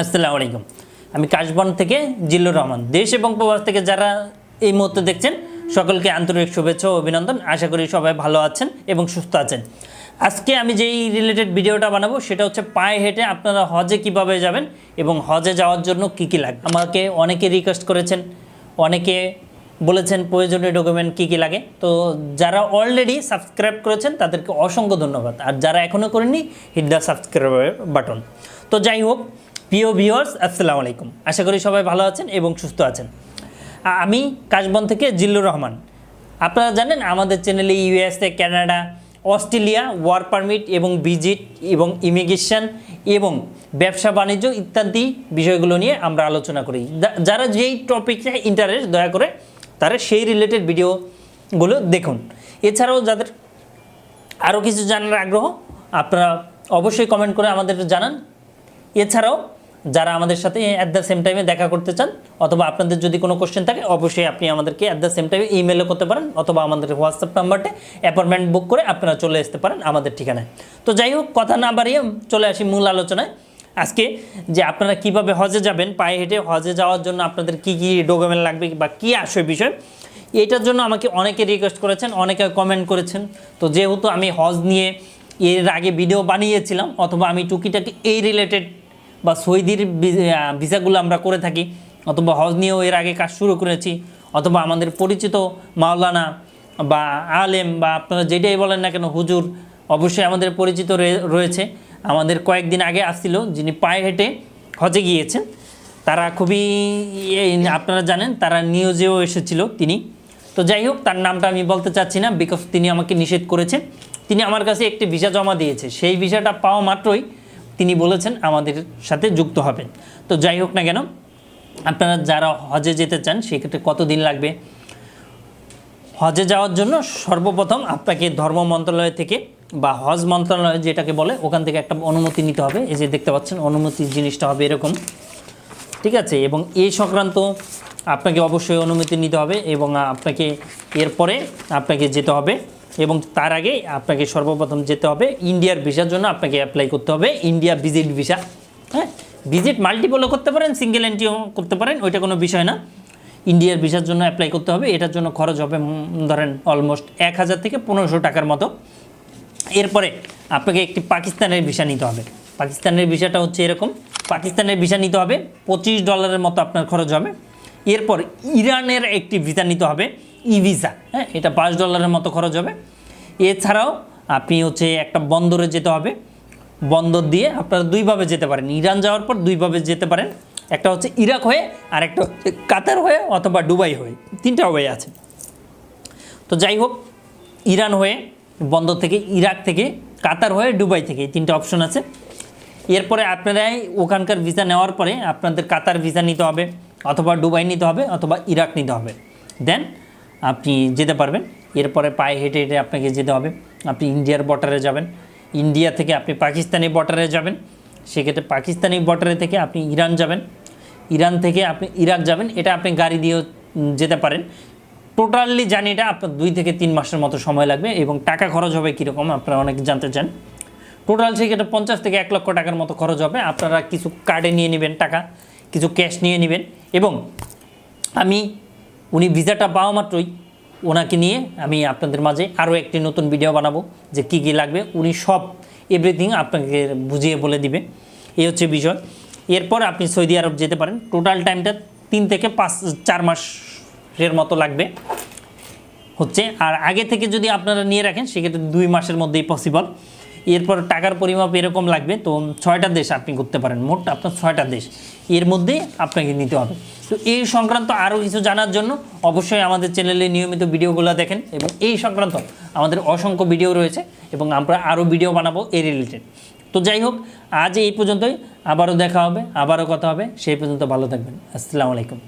আসসালামু আলাইকুম। আমি কাশবন থেকে জিল্লুর রহমান। দেশ এবং প্রবাস থেকে যারা এই মুহূর্তে দেখছেন, সকলকে আন্তরিক শুভেচ্ছা ও অভিনন্দন। আশা করি সবাই ভালো আছেন এবং সুস্থ আছেন। আজকে আমি যেই রিলেটেড ভিডিওটা বানাবো, সেটা হচ্ছে পায়ে হেঁটে আপনারা হজে কীভাবে যাবেন এবং হজে যাওয়ার জন্য কী কী লাগে? আমাকে অনেকে রিকোয়েস্ট করেছেন, অনেকে বলেছেন প্রয়োজনীয় ডকুমেন্ট কী কী লাগে। তো যারা অলরেডি সাবস্ক্রাইব করেছেন, তাদেরকে অসংখ্য ধন্যবাদ। আর যারা এখনও করেননি হিট দ্য সাবস্ক্রাইব বাটন তো যাই হোক প্রিয় ভিউয়ার্স, আসসালামু আলাইকুম। আশা করি সবাই ভালো আছেন এবং সুস্থ আছেন। আমি কাশবন থেকে জিল্লুর রহমান। আপনারা জানেন, আমাদের চ্যানেলে USA Canada, Australia work permit এবং ভিজিট এবং ইমিগ্রেশন এবং ব্যবসা বাণিজ্য ইত্যাদি বিষয়গুলো নিয়ে আমরা আলোচনা করি। যারা যেই টপিকে ইন্টারেস্ট দয়া করে তারা সেই রিলেটেড ভিডিওগুলো দেখুন। এছাড়াও যাদের আরও কিছু জানার আগ্রহ, আপনারা অবশ্যই কমেন্ট করে আমাদের জানান। এছাড়াও যারা আমাদের সাথে অ্যাট দ্য সেম টাইমে দেখা করতে চান, অথবা আপনাদের যদি কোনো কোশ্চেন থাকে, অবশ্যই আপনি আমাদেরকে অ্যাট দ্য সেম টাইমে ইমেলও করতে পারেন, অথবা আমাদের হোয়াটসঅ্যাপ নাম্বারটে অ্যাপয়েন্টমেন্ট বুক করে আপনারা চলে আসতে পারেন আমাদের ঠিকানায়। তো যাই হোক, কথা না বাড়িয়ে চলে আসি মূল আলোচনায়। আজকে যে আপনারা কীভাবে হজে যাবেন, পায়ে হেঁটে হজে যাওয়ার জন্য আপনাদের কি কি ডকুমেন্ট লাগবে বা কী আসবে বিষয়, এটার জন্য আমাকে অনেকে রিকোয়েস্ট করেছেন, অনেকে কমেন্ট করেছেন। তো যেহেতু আমি হজ নিয়ে এর আগে ভিডিও বানিয়েছিলাম, অথবা আমি টুকিটাকি এই রিলেটেড বা সৌদির ভিসাগুলো আমরা করে থাকি, অথবা হজ নিয়েও এর আগে কাজ শুরু করেছি, অথবা আমাদের পরিচিত মাওলানা বা আলেম বা আপনারা যেটাই বলেন না কেন, হুজুর অবশ্যই আমাদের পরিচিত রয়ে- রয়েছে। আমাদের কয়েকদিন আগে আসছিল, যিনি পায়ে হেঁটে হজে গিয়েছেন। তারা খুবই আপনারা জানেন, তারা নিউজেও এসেছিল তিনি। তো যাই হোক, তার নামটা আমি বলতে চাচ্ছি না বিকজ তিনি আমাকে নিষেধ করেছেন। তিনি আমার কাছে একটি ভিসা জমা দিয়েছে। সেই ভিসাটা পাওয়া মাত্রই তিনি বলেছেন আমাদের সাথে যুক্ত হবেন। তো যাই হোক না কেন, আপনারা যারা হজে যেতে চান, সেক্ষেত্রে কতদিন লাগবে? হজে যাওয়ার জন্য সর্বপ্রথম আপনাকে ধর্ম মন্ত্রণালয় থেকে বা হজ মন্ত্রণালয় যেটাকে বলে, ওখান থেকে একটা অনুমতি নিতে হবে। এই যে দেখতে পাচ্ছেন অনুমতি জিনিসটা হবে এরকম। ঠিক আছে? এবং এই সংক্রান্ত আপনাকে অবশ্যই অনুমতি নিতে হবে এবং আপনাকে এরপরে আপনাকে যেতে হবে। এবং তার আগে আপনাকে সর্বপ্রথম যেতে হবে ইন্ডিয়ার ভিসার জন্য আপনাকে অ্যাপ্লাই করতে হবে ইন্ডিয়া ভিজিট ভিসা হ্যাঁ? ভিজিট মাল্টিপলও করতে পারেন সিঙ্গেল এন্ট্রিও করতে পারেন, ওইটা কোনো বিষয় না। ইন্ডিয়ার ভিসার জন্য অ্যাপ্লাই করতে হবে, এটার জন্য খরচ হবে ধরেন অলমোস্ট এক হাজার থেকে পনেরোশো টাকার মতো। এরপরে আপনাকে একটি পাকিস্তানের ভিসা নিতে হবে। পাকিস্তানের ভিসাটা হচ্ছে এরকম, পাকিস্তানের ভিসা নিতে হবে, পঁচিশ ডলারের মতো আপনার খরচ হবে। এরপর ইরানের একটি ভিসা নিতে হবে ই ভিসা হ্যাঁ? এটা পাঁচ ডলারের মতো খরচ হবে। এছাড়াও আপনি হচ্ছে একটা বন্দরে যেতে হবে। বন্দর দিয়ে আপনারা দুইভাবে যেতে পারেন। ইরান যাওয়ার পর দুইভাবে যেতে পারেন। একটা হচ্ছে ইরাক হয়ে, আর একটা হচ্ছে কাতার হয়ে অথবা দুবাই হয়ে। তিনটা ওয়ে আছে। তো যাই হোক, ইরান হয়ে, বন্দর থেকে ইরাক থেকে, কাতার হয়ে, দুবাই থেকে তিনটা অপশন আছে। এরপরে আপনারাই ওখানকার ভিসা নেওয়ার পরে আপনাদের কাতার ভিসা নিতে হবে, অথবা দুবাই নিতে হবে, অথবা ইরাক নিতে হবে। দেন আপনি যেতে পারবেন। এরপরে পায়ে হেঁটে হেঁটে আপনাকে যেতে হবে। আপনি ইন্ডিয়ার বর্ডারে যাবেন। ইন্ডিয়া থেকে আপনি পাকিস্তানি বর্ডারে যাবেন। সেক্ষেত্রে পাকিস্তানি বর্ডারে থেকে আপনি ইরান যাবেন। ইরান থেকে আপনি ইরাক যাবেন। এটা আপনি গাড়ি দিয়েও যেতে পারেন। টোটালি জার্নিটা আপনার দুই থেকে তিন মাসের মতো সময় লাগবে এবং টাকা খরচ হবে কীরকম আপনারা অনেক জানতে চান। টোটাল সেক্ষেত্রে পঞ্চাশ থেকে এক লক্ষ টাকার মতো খরচ হবে। আপনারা কিছু কার্ডে নিয়ে নেবেন টাকা, কিছু ক্যাশ নিয়ে নেবেন এবং আমি উনি ভিসাটা পাওয়া মাত্রই ওনাকে নিয়ে আমি আপনাদের মাঝে আরও একটি নতুন ভিডিও বানাবো যে কি কি লাগবে। উনি সব এভরিথিং আপনাকে বুঝিয়ে বলে দিবে। এই হচ্ছে বিষয়। এরপর আপনি সৌদি আরব যেতে পারেন। টোটাল টাইমটা তিন থেকে পাঁচ, চার মাসের মতো লাগবে। হচ্ছে, আর আগে থেকে যদি আপনারা নিয়ে রাখেন, সেক্ষেত্রে দুই মাসের মধ্যেই পসিবল এরপর টাকার পরিমাপ এরকম লাগবে, তো ছয়টা দেশ আপনি করতে পারেন। মোট আপনার ছয়টা দেশ। এর মধ্যে আপনাকে নিতে হবে। তো এই সংক্রান্ত আরও কিছু জানার জন্য অবশ্যই আমাদের চ্যানেলে নিয়মিত ভিডিওগুলো দেখেন এবং এই সংক্রান্ত আমাদের অসংখ্য ভিডিও রয়েছে এবং আমরা আরও ভিডিও বানাবো এই রিলেটেড। তো যাই হোক, আজ এই পর্যন্তই। আবারও দেখা হবে, আবারও কথা হবে। সেই পর্যন্ত ভালো থাকবেন। আসসালামু আলাইকুম।